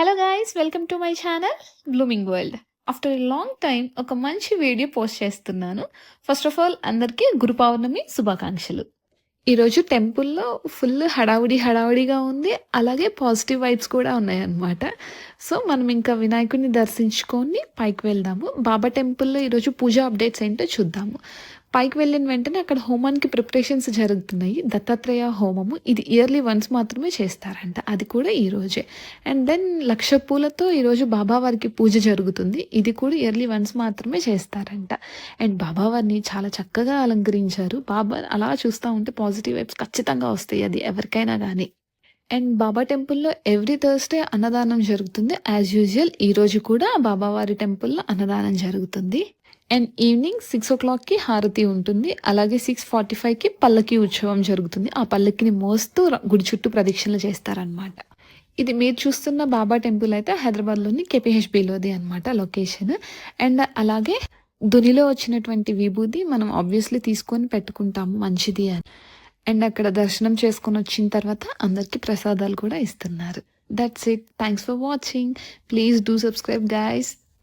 Hello guys welcome to my channel blooming world after a long time ఒక మంచి video post చేస్తున్నాను. First of all అందరికీ గురు పౌర్ణమి శుభాకాంక్షలు. ఈరోజు టెంపుల్లో ఫుల్ హడావుడి హడావుడిగా ఉంది. అలాగే పాజిటివ్ వైబ్స్ కూడా ఉన్నాయన్నమాట. సో మనం ఇంకా వినాయకుడిని దర్శించుకొని పైకి వెళ్దాము. బాబా టెంపుల్లో ఈరోజు పూజ అప్డేట్స్ ఏంటో చూద్దాము. పైకి వెళ్ళిన వెంటనే అక్కడ హోమానికి ప్రిపరేషన్స్ జరుగుతున్నాయి. దత్తాత్రేయ హోమము ఇది ఇయర్లీ వన్స్ మాత్రమే చేస్తారంట. అది కూడా ఈరోజే అండ్ దెన్ లక్ష పూలతో ఈరోజు బాబావారికి పూజ జరుగుతుంది. ఇది కూడా ఇయర్లీ వన్స్ మాత్రమే చేస్తారంట. అండ్ బాబావారిని చాలా చక్కగా అలంకరించారు. బాబా అలా చూస్తూ ఉంటే పాజిటివ్ వైబ్స్ ఖచ్చితంగా వస్తాయి. అది ఎవరికైనా కానీ అండ్ బాబా టెంపుల్లో ఎవ్రీ థర్స్డే అన్నదానం జరుగుతుంది. యాజ్ యూజువల్ ఈరోజు కూడా బాబావారి టెంపుల్లో అన్నదానం జరుగుతుంది. అండ్ ఈవినింగ్ సిక్స్ ఓ క్లాక్కి హారతి ఉంటుంది. అలాగే సిక్స్ ఫార్టీ ఫైవ్కి పల్లకి ఉత్సవం జరుగుతుంది. ఆ పల్లకిని మోస్తూ గుడి చుట్టూ ప్రదక్షిణలు చేస్తారనమాట ఇది మీరు చూస్తున్న బాబా టెంపుల్ అయితే హైదరాబాద్లోని కేపీహెచ్బిలోది అనమాట లొకేషన్ అండ్ అలాగే దునిలో వచ్చినటువంటి విభూది మనం ఆబ్వియస్లీ తీసుకొని పెట్టుకుంటాము మంచిది అని. అండ్ అక్కడ దర్శనం చేసుకొని వచ్చిన తర్వాత అందరికీ ప్రసాదాలు కూడా ఇస్తున్నారు. That's it thanks for watching please do subscribe guys